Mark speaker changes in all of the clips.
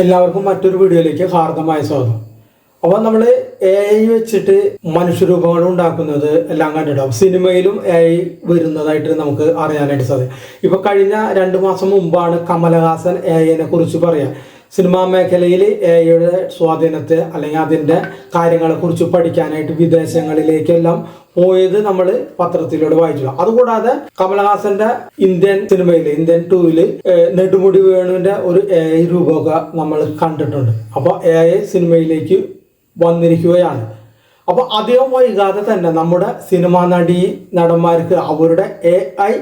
Speaker 1: എല്ലാവർക്കും മറ്റൊരു വീഡിയോയിലേക്ക് ഹാർദമായ സ്വാഗതം. അപ്പോൾ നമ്മൾ എ ഐ വെച്ചിട്ട് മനുഷ്യരൂപങ്ങൾ ഉണ്ടാക്കുന്നത് എല്ലാം കണ്ടിട്ടുണ്ടാവും സിനിമയിലും എ ഐ വരുന്നതായിട്ട് നമുക്ക് അറിയാനായിട്ട് സാധിക്കും. ഇപ്പോൾ കഴിഞ്ഞ രണ്ട് മാസം മുമ്പാണ് കമലഹാസൻ എ ഐനെ കുറിച്ച് പറയാം സിനിമാ മേഖലയിൽ എ ഐയുടെ സ്വാധീനത്തെ അല്ലെങ്കിൽ അതിന്റെ കാര്യങ്ങളെ കുറിച്ച് പഠിക്കാനായിട്ട് വിദേശങ്ങളിലേക്കെല്ലാം പോയത് നമ്മൾ പത്രത്തിലൂടെ വായിച്ചു അതുകൂടാതെ കമലഹാസന്റെ ഇന്ത്യൻ സിനിമയിൽ ഇന്ത്യൻ ടൂവിൽ നെടുമുടി വേണുവിന്റെ ഒരു എ ഐ രൂപമൊക്കെ നമ്മൾ കണ്ടിട്ടുണ്ട്. അപ്പോൾ എ ഐ സിനിമയിലേക്ക് വന്നിരിക്കുകയാണ്. അപ്പോൾ അധികം വൈകാതെ തന്നെ നമ്മുടെ സിനിമാ നടി നടന്മാർക്ക് അവരുടെ എ ഐ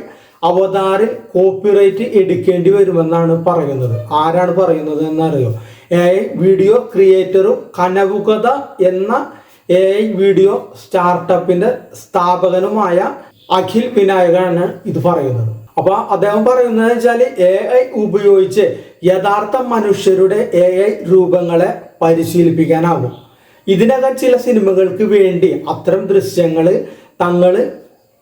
Speaker 1: അവതാറിൽ കോപ്പിറൈറ്റ് എടുക്കേണ്ടി വരുമെന്നാണ് പറയുന്നത്. ആരാണ് പറയുന്നത് എന്നറിയോ? എ വീഡിയോ ക്രിയേറ്ററും കനവുകഥ എന്ന എ വീഡിയോ സ്റ്റാർട്ടപ്പിന്റെ സ്ഥാപകനുമായ അഖിൽ വിനായകാണ് ഇത് പറയുന്നത്. അപ്പൊ അദ്ദേഹം പറയുന്നത് വെച്ചാൽ എ ഐ ഉപയോഗിച്ച് യഥാർത്ഥ മനുഷ്യരുടെ എ ഐ രൂപങ്ങളെ പരിശീലിപ്പിക്കാനാകും. ഇതിനകം ചില സിനിമകൾക്ക് വേണ്ടി അത്തരം ദൃശ്യങ്ങൾ തങ്ങൾ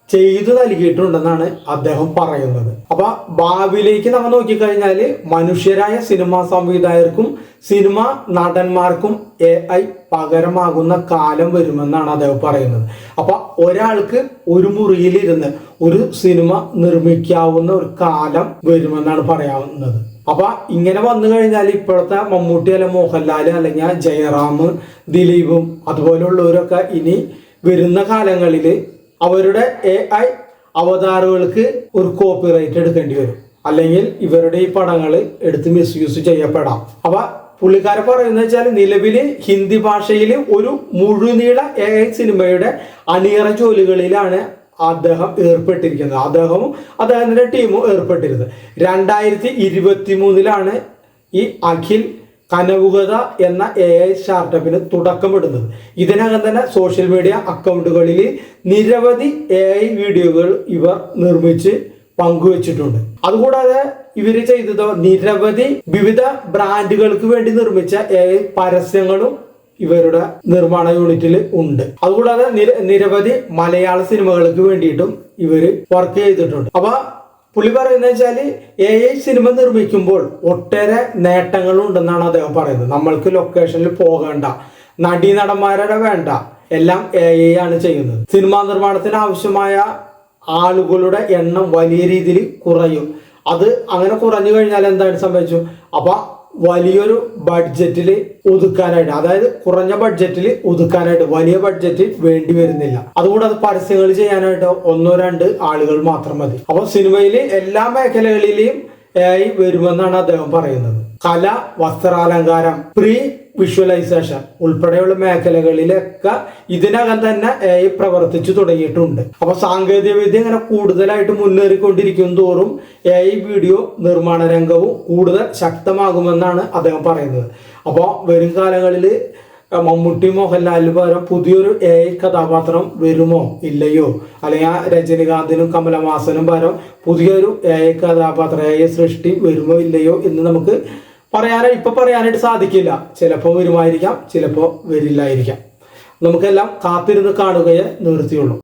Speaker 1: ചെയ്തു നൽകിയിട്ടുണ്ടെന്നാണ് അദ്ദേഹം പറയുന്നത്. അപ്പൊ ഭാവിയിലേക്ക് നമ്മൾ നോക്കിക്കഴിഞ്ഞാൽ മനുഷ്യരായ സിനിമാ സംവിധായകർക്കും സിനിമ നടന്മാർക്കും എ ഐ പകരമാകുന്ന കാലം വരുമെന്നാണ് അദ്ദേഹം പറയുന്നത്. അപ്പൊ ഒരാൾക്ക് ഒരു മുറിയിലിരുന്ന് ഒരു സിനിമ നിർമ്മിക്കാവുന്ന ഒരു കാലം വരുമെന്നാണ് പറയാവുന്നത്. അപ്പൊ ഇങ്ങനെ വന്നു കഴിഞ്ഞാൽ ഇപ്പോഴത്തെ മമ്മൂട്ടി അല്ല മോഹൻലാൽ അല്ലെങ്കിൽ ജയറാം ദിലീപും അതുപോലുള്ളവരൊക്കെ ഇനി വരുന്ന കാലങ്ങളിൽ അവരുടെ എ ഐ അവതാറുകൾക്ക് ഒരു കോപ്പിറൈറ്റ് എടുക്കേണ്ടി വരും. അല്ലെങ്കിൽ ഇവരുടെ ഈ പടങ്ങൾ എടുത്ത് മിസ്യൂസ് ചെയ്യപ്പെടാം. അപ്പൊ പുള്ളിക്കാരെ പറയുന്നത് വെച്ചാൽ നിലവിൽ ഹിന്ദി ഭാഷയിൽ ഒരു മുഴുനീള എ ഐ സിനിമയുടെ അണിയറ ജോലികളിലാണ് അദ്ദേഹം ഏർപ്പെട്ടിരിക്കുന്നത്. അദ്ദേഹവും അദ്ദേഹത്തിന്റെ ടീമും ഏർപ്പെട്ടിരുന്നത്. രണ്ടായിരത്തി ഇരുപത്തി മൂന്നിലാണ് ഈ അഖിൽ കനവുകഥ എന്ന എ ഐ സ്റ്റാർട്ടപ്പിന് തുടക്കമിടുന്നത്. ഇതിനകം തന്നെ സോഷ്യൽ മീഡിയ അക്കൗണ്ടുകളിൽ നിരവധി എ ഐ വീഡിയോകൾ ഇവർ നിർമ്മിച്ച് പങ്കുവച്ചിട്ടുണ്ട്. അതുകൂടാതെ ഇവർ ചെയ്തത് നിരവധി വിവിധ ബ്രാൻഡുകൾക്ക് വേണ്ടി നിർമ്മിച്ച എ ഐ പരസ്യങ്ങളും ഇവരുടെ നിർമ്മാണ യൂണിറ്റിൽ ഉണ്ട്. അതുകൂടാതെ നിരവധി മലയാള സിനിമകൾക്ക് വേണ്ടിയിട്ടും ഇവർ വർക്ക് ചെയ്തിട്ടുണ്ട്. അപ്പൊ പുള്ളി പറയുന്നത് വെച്ചാൽ എ ഐ സിനിമ നിർമ്മിക്കുമ്പോൾ ഒട്ടേറെ നേട്ടങ്ങൾ ഉണ്ടെന്നാണ് അദ്ദേഹം പറയുന്നത്. നമ്മൾക്ക് ലൊക്കേഷനിൽ പോകേണ്ട നടീ നടന്മാരുടെ വേണ്ട എല്ലാം എ ഐ ആണ് ചെയ്യുന്നത്. സിനിമാ നിർമ്മാണത്തിന് ആവശ്യമായ ആളുകളുടെ എണ്ണം വലിയ രീതിയിൽ കുറയും. അത് അങ്ങനെ കുറഞ്ഞു കഴിഞ്ഞാൽ എന്താണ് സംഭവിച്ചു അപ്പൊ വലിയൊരു ബഡ്ജറ്റിൽ ഒതുക്കാനായിട്ട് അതായത് കുറഞ്ഞ ബഡ്ജറ്റിൽ ഒതുക്കാനായിട്ട് വലിയ ബഡ്ജറ്റ് വേണ്ടി വരുന്നില്ല. അതുകൊണ്ട് അത് പരസ്യങ്ങൾ ചെയ്യാനായിട്ട് ഒന്നോ രണ്ട് ആളുകൾ മാത്രം മതി. അപ്പൊ സിനിമയിലെ എല്ലാ മേഖലകളിലെയും ആയി വരുമെന്നാണ് അദ്ദേഹം പറയുന്നത്. കല വസ്ത്രാലങ്കാരം പ്രീ വിഷ്വലൈസേഷൻ ഉൾപ്പെടെയുള്ള മേഖലകളിലൊക്കെ ഇതിനകം തന്നെ എ പ്രവർത്തിച്ചു തുടങ്ങിയിട്ടുണ്ട്. അപ്പൊ സാങ്കേതിക വിദ്യ ഇങ്ങനെ കൂടുതലായിട്ട് മുന്നേറിക്കൊണ്ടിരിക്കും തോറും എ ഐ വീഡിയോ നിർമ്മാണ രംഗവും കൂടുതൽ ശക്തമാകുമെന്നാണ് അദ്ദേഹം പറയുന്നത്. അപ്പോൾ വരും കാലങ്ങളിൽ മമ്മൂട്ടി മോഹൻലാലിന് പകരം പുതിയൊരു എ ഐ കഥാപാത്രം വരുമോ ഇല്ലയോ? അല്ലെങ്കിൽ ആ രജനികാന്തിനും കമലഹാസനും പകരം പുതിയൊരു എ ഐ കഥാപാത്രം എ ഐ സൃഷ്ടി വരുമോ ഇല്ലയോ എന്ന് നമുക്ക് പറയാനായി ഇപ്പൊ പറയാനായിട്ട് സാധിക്കില്ല. ചിലപ്പോൾ വരുമായിരിക്കാം ചിലപ്പോൾ വരില്ലായിരിക്കാം. നമുക്കെല്ലാം കാത്തിരുന്ന് കാണുകയെ നിവൃത്തിയുള്ളൂ.